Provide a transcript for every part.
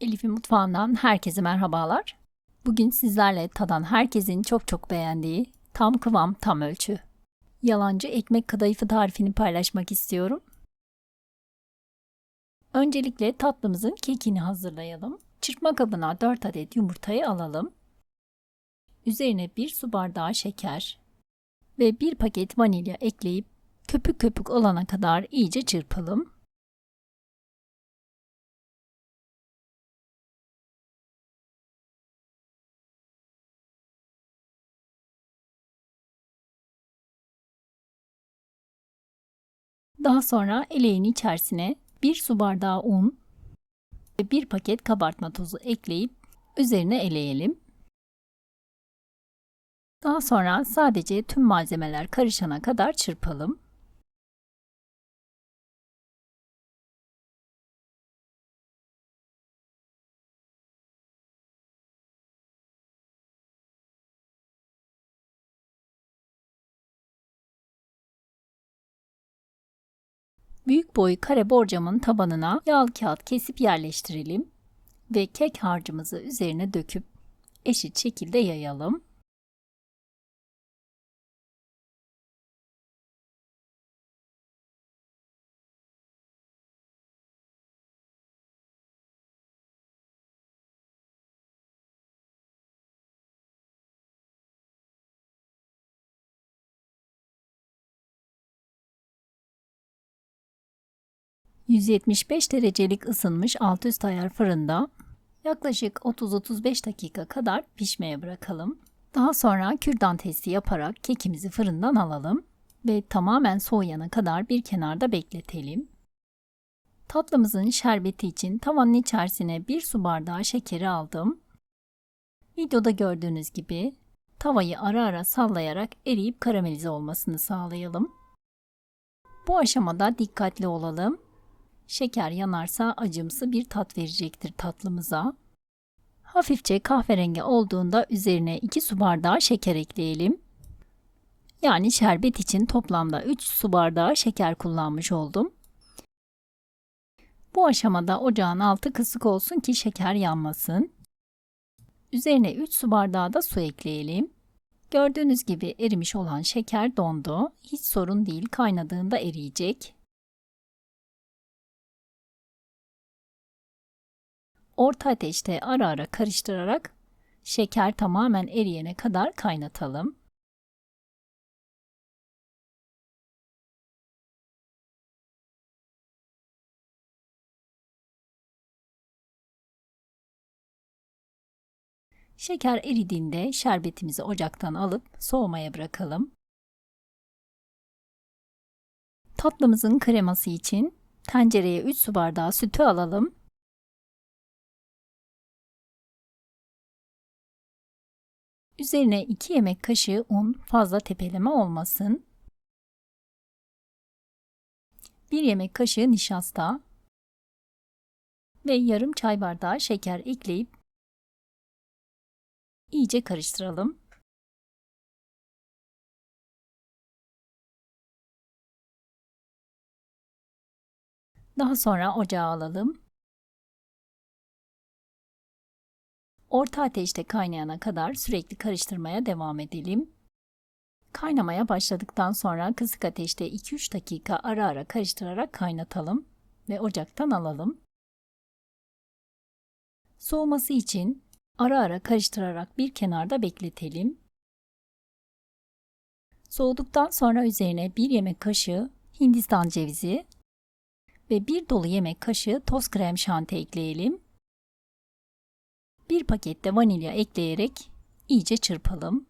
Elif'in mutfağından herkese merhabalar. Bugün sizlerle tadan herkesin çok çok beğendiği tam kıvam tam ölçü. Yalancı ekmek kadayıfı tarifini paylaşmak istiyorum. Öncelikle tatlımızın kekini hazırlayalım. Çırpma kabına 4 adet yumurtayı alalım. Üzerine 1 su bardağı şeker ve 1 paket vanilya ekleyip köpük köpük olana kadar iyice çırpalım. Daha sonra eleğin içerisine 1 su bardağı un ve 1 paket kabartma tozu ekleyip üzerine eleyelim. Daha sonra sadece tüm malzemeler karışana kadar çırpalım. Büyük boy kare borcamın tabanına yağlı kağıt kesip yerleştirelim ve kek harcımızı üzerine döküp eşit şekilde yayalım. ...175 derecelik ısınmış alt üst ayar fırında yaklaşık 30-35 dakika kadar pişmeye bırakalım. Daha sonra kürdan testi yaparak kekimizi fırından alalım ve tamamen soğuyana kadar bir kenarda bekletelim. Tatlımızın şerbeti için tavanın içerisine bir su bardağı şekeri aldım. Videoda gördüğünüz gibi tavayı ara ara sallayarak eriyip karamelize olmasını sağlayalım. Bu aşamada dikkatli olalım. Şeker yanarsa acımsı bir tat verecektir tatlımıza. Hafifçe kahverengi olduğunda üzerine 2 su bardağı şeker ekleyelim. Yani şerbet için toplamda 3 su bardağı şeker kullanmış oldum. Bu aşamada ocağın altı kısık olsun ki şeker yanmasın. Üzerine 3 su bardağı da su ekleyelim. Gördüğünüz gibi erimiş olan şeker dondu. Hiç sorun değil kaynadığında eriyecek. Orta ateşte ara ara karıştırarak şeker tamamen eriyene kadar kaynatalım. Şeker eridiğinde şerbetimizi ocaktan alıp soğumaya bırakalım. Tatlımızın kreması için tencereye 3 su bardağı sütü alalım. Üzerine 2 yemek kaşığı un fazla tepeleme olmasın. 1 yemek kaşığı nişasta ve yarım çay bardağı şeker ekleyip iyice karıştıralım. Daha sonra ocağa alalım. Orta ateşte kaynayana kadar sürekli karıştırmaya devam edelim. Kaynamaya başladıktan sonra kısık ateşte 2-3 dakika ara ara karıştırarak kaynatalım ve ocaktan alalım. Soğuması için ara ara karıştırarak bir kenarda bekletelim. Soğuduktan sonra üzerine 1 yemek kaşığı hindistan cevizi ve 1 dolu yemek kaşığı toz krem şanti ekleyelim. Bir pakette vanilya ekleyerek iyice çırpalım.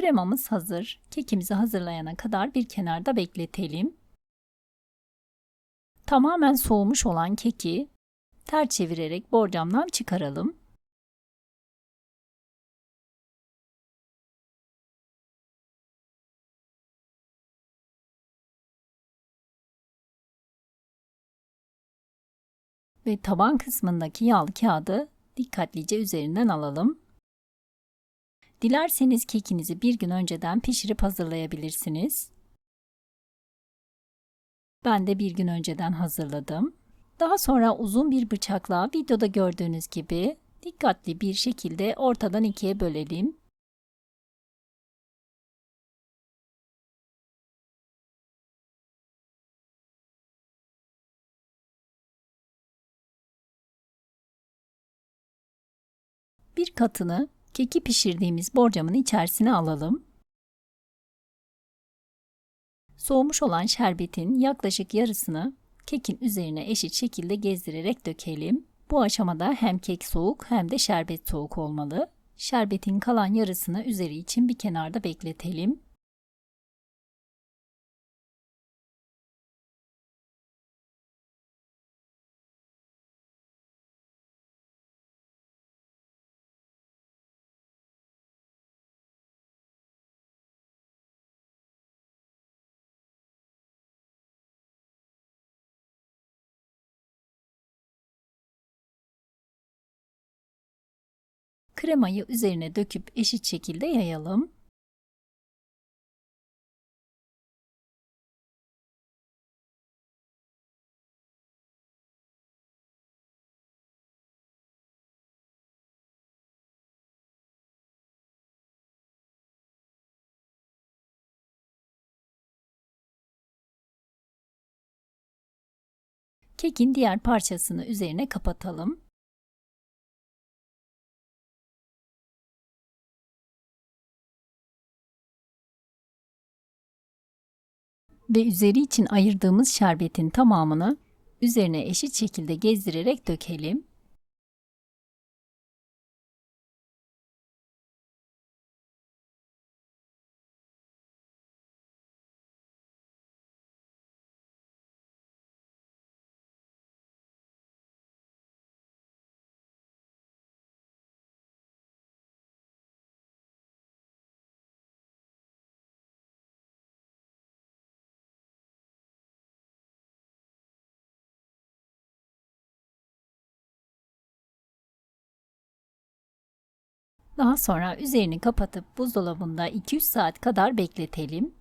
Kremamız hazır. Kekimizi hazırlayana kadar bir kenarda bekletelim. Tamamen soğumuş olan keki ter çevirerek borcamdan çıkaralım. Ve taban kısmındaki yağlı kağıdı dikkatlice üzerinden alalım. Dilerseniz kekinizi bir gün önceden pişirip hazırlayabilirsiniz. Ben de bir gün önceden hazırladım. Daha sonra uzun bir bıçakla videoda gördüğünüz gibi dikkatli bir şekilde ortadan ikiye bölelim. Bir katını keki pişirdiğimiz borcamın içerisine alalım. Soğumuş olan şerbetin yaklaşık yarısını kekin üzerine eşit şekilde gezdirerek dökelim. Bu aşamada hem kek soğuk hem de şerbet soğuk olmalı. Şerbetin kalan yarısını üzeri için bir kenarda bekletelim. Kremayı üzerine döküp eşit şekilde yayalım. Kekin diğer parçasını üzerine kapatalım. Ve üzeri için ayırdığımız şerbetin tamamını üzerine eşit şekilde gezdirerek dökelim. Daha sonra üzerini kapatıp buzdolabında 2-3 saat kadar bekletelim.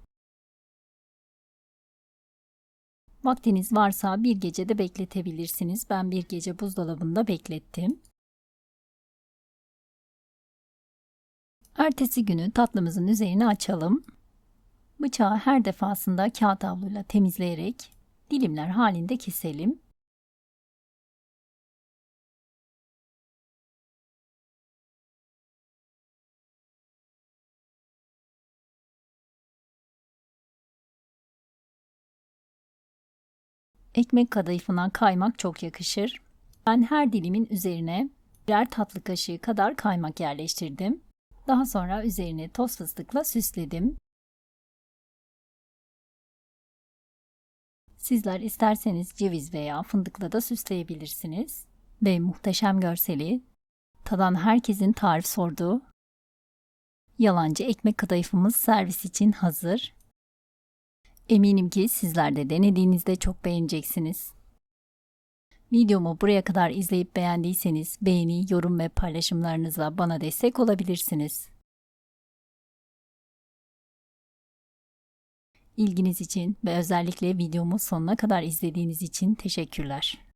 Vaktiniz varsa bir gece de bekletebilirsiniz. Ben bir gece buzdolabında beklettim. Ertesi günü tatlımızın üzerini açalım. Bıçağı her defasında kağıt havluyla temizleyerek dilimler halinde keselim. Ekmek kadayıfına kaymak çok yakışır. Ben her dilimin üzerine birer tatlı kaşığı kadar kaymak yerleştirdim. Daha sonra üzerine toz fıstıkla süsledim. Sizler isterseniz ceviz veya fındıkla da süsleyebilirsiniz. Ve muhteşem görseli, tadan herkesin tarif sorduğu yalancı ekmek kadayıfımız servis için hazır. Eminim ki sizler de denediğinizde çok beğeneceksiniz. Videomu buraya kadar izleyip beğendiyseniz beğeni, yorum ve paylaşımlarınızla bana destek olabilirsiniz. İlginiz için ve özellikle videomu sonuna kadar izlediğiniz için teşekkürler.